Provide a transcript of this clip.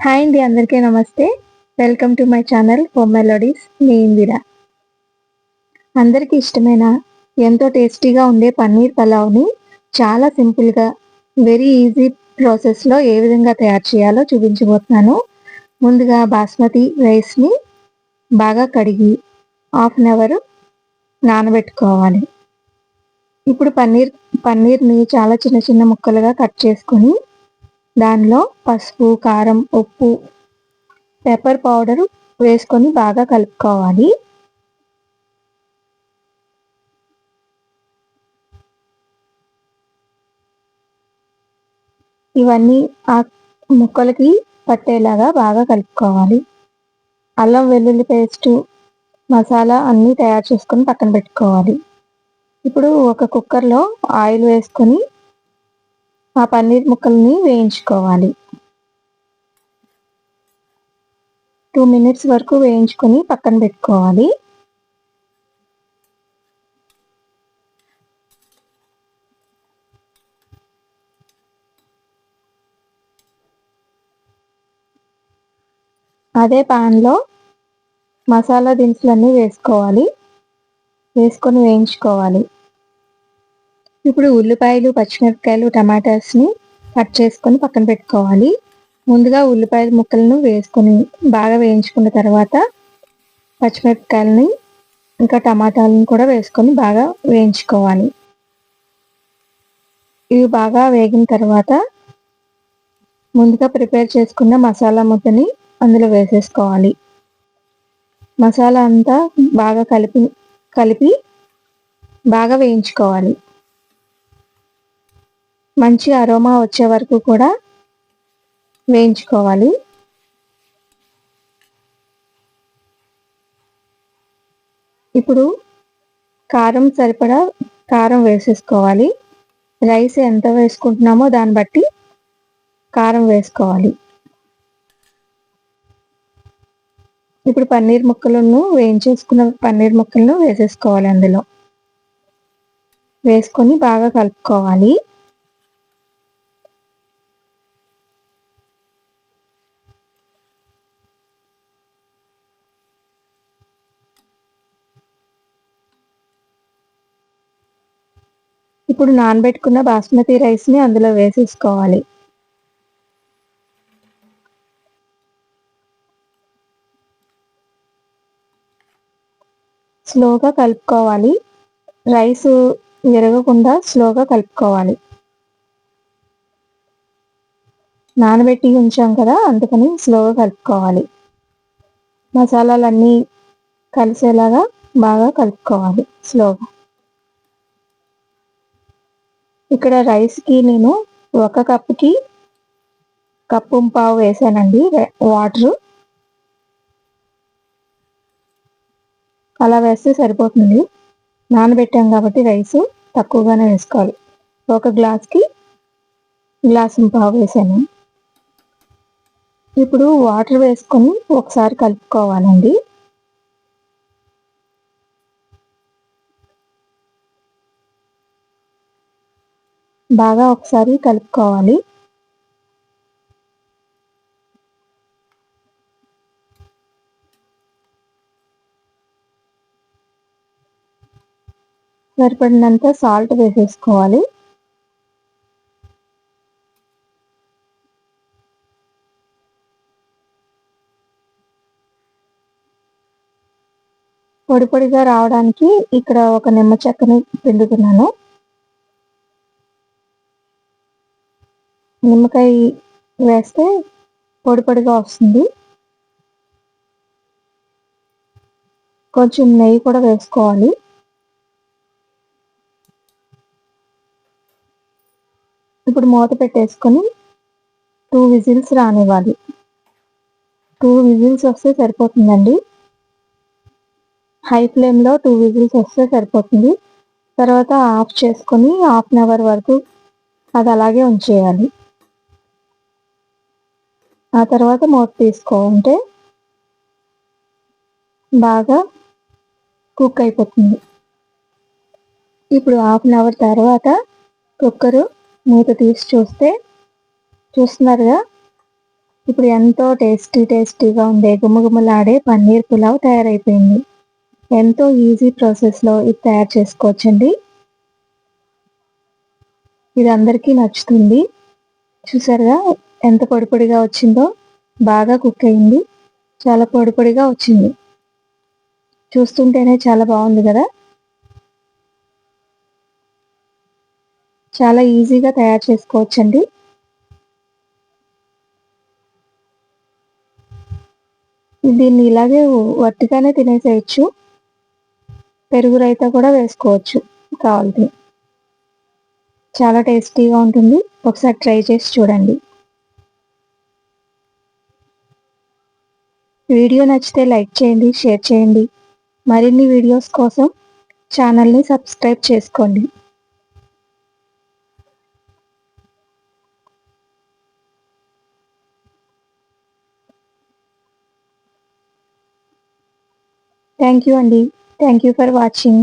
Hi అండి అందరికీ నమస్తే. Welcome to my channel home melodies. మీ ఇందిరా. అందరికీ ఇష్టమైన? ఎంతో టేస్టీగా ఉండే పన్నీర్ పలావ్ని చాలా సింపుల్గా వెరీ ఈజీ ప్రాసెస్లో ఏ విధంగా తయారు చేయాలో చూపించబోతున్నాను. ముందుగా బాస్మతి రైస్ని బాగా కడిగి హాఫ్ అన్ అవర్ నానబెట్టుకోవాలి. ఇప్పుడు పన్నీర్ పన్నీర్ని చాలా చిన్న చిన్న ముక్కలుగా కట్ చేసుకొని దానిలో పసుపు కారం ఉప్పు పెప్పర్ పౌడర్ వేసుకొని బాగా కలుపుకోవాలి. ఇవన్నీ ఆ ముక్కలకి పట్టేలాగా బాగా కలుపుకోవాలి. అల్లం వెల్లుల్లి పేస్టు మసాలా అన్నీ తయారు చేసుకొని పక్కన పెట్టుకోవాలి. ఇప్పుడు ఒక కుక్కర్లో ఆయిల్ వేసుకొని ఆ పన్నీర్ ముక్కల్ని వేయించుకోవాలి. టూ మినిట్స్ వరకు వేయించుకొని పక్కన పెట్టుకోవాలి. అదే పాన్లో మసాలా దినుసులన్నీ వేసుకోవాలి. వేసుకొని వేయించుకోవాలి. ఇప్పుడు ఉల్లిపాయలు పచ్చిమిరపకాయలు టమాటాస్ని కట్ చేసుకొని పక్కన పెట్టుకోవాలి. ముందుగా ఉల్లిపాయల ముక్కలను వేసుకొని బాగా వేయించుకున్న తర్వాత పచ్చిమిరపకాయలని ఇంకా టమాటాలను కూడా వేసుకొని బాగా వేయించుకోవాలి. ఇవి బాగా వేగిన తర్వాత ముందుగా ప్రిపేర్ చేసుకున్న మసాలా ముద్దని అందులో వేసేసుకోవాలి. మసాలా అంతా బాగా కలిపి కలిపి బాగా వేయించుకోవాలి. మంచి అరోమా వచ్చే వరకు కూడా వేయించుకోవాలి. ఇప్పుడు కారం సరిపడా కారం వేసేసుకోవాలి. రైస్ ఎంత వేసుకుంటున్నామో దాన్ని బట్టి కారం వేసుకోవాలి. ఇప్పుడు పన్నీర్ ముక్కలను వేయించేసుకున్న పన్నీర్ ముక్కలను వేసేసుకోవాలి అందులో. వేసుకొని బాగా కలుపుకోవాలి. ఇప్పుడు నానబెట్టుకున్న బాస్మతి రైస్ని అందులో వేసేసుకోవాలి. స్లోగా కలుపుకోవాలి. రైస్ విరగకుండా స్లోగా కలుపుకోవాలి. నానబెట్టి ఉంచాం కదా అందుకని స్లోగా కలుపుకోవాలి. మసాలాలన్నీ కలిసేలాగా బాగా కలుపుకోవాలి స్లోగా. ఇక్కడ రైస్కి నేను ఒక కప్పుకి కప్పు పావు వేసానండి. వాటరు అలా వేస్తే సరిపోతుంది. నానబెట్టాం కాబట్టి రైస్ తక్కువగానే వేసుకోవాలి. ఒక గ్లాస్కి గ్లాసు పావు వేసాను. ఇప్పుడు వాటర్ వేసుకొని ఒకసారి కలుపుకోవాలండి. బాగా ఒకసారి కలుపుకోవాలి. సరిపడినంత సాల్ట్ వేసేసుకోవాలి. పొడి పొడిగా రావడానికి ఇక్కడ ఒక నిమ్మ చెక్కని పిండుతున్నాను. నిమ్మకాయ వేస్తే పొడి పొడిగా వస్తుంది. కొంచెం నెయ్యి కూడా వేసుకోవాలి. ఇప్పుడు మూత పెట్టేసుకొని టూ విజిల్స్ రానివ్వాలి. టూ విజిల్స్ వస్తే సరిపోతుందండి. హై ఫ్లేమ్లో టూ విజిల్స్ వస్తే సరిపోతుంది. తర్వాత ఆఫ్ చేసుకొని హాఫ్ అన్ అవర్ వరకు అది అలాగే ఉంచేయాలి. ఆ తర్వాత మూత అంటే బాగా కుక్ అయిపోతుంది. ఇప్పుడు హాఫ్ అన్ అవర్ తర్వాత కుక్కరు మూత తీసి చూస్తే చూస్తున్నారుగా ఇప్పుడు ఎంతో టేస్టీ టేస్టీగా ఉండే గుమగుమలాడే పన్నీర్ పులావ్ తయారైపోయింది. ఎంతో ఈజీ ప్రాసెస్లో ఇది తయారు చేసుకోవచ్చండి. ఇది అందరికీ నచ్చుతుంది. చూసారుగా? ఎంత పొడి పొడిగా వచ్చిందో బాగా కుక్ అయింది. చాలా పొడి పొడిగా వచ్చింది. చూస్తుంటేనే చాలా బాగుంది కదా? చాలా ఈజీగా తయారు చేసుకోవచ్చండి. దీన్ని ఇలాగే వట్టిగానే తినేసేయచ్చు. పెరుగు రైతా కూడా వేసుకోవచ్చు కావాలి చాలా టేస్టీగా ఉంటుంది. ఒకసారి ట్రై చేసి చూడండి. వీడియో నచ్చితే లైక్ చేయండి షేర్ చేయండి. మరిన్ని వీడియోస్ కోసం ఛానల్ని సబ్స్క్రైబ్ చేసుకోండి. థ్యాంక్ యూ అండి థ్యాంక్ యూ ఫర్ వాచింగ్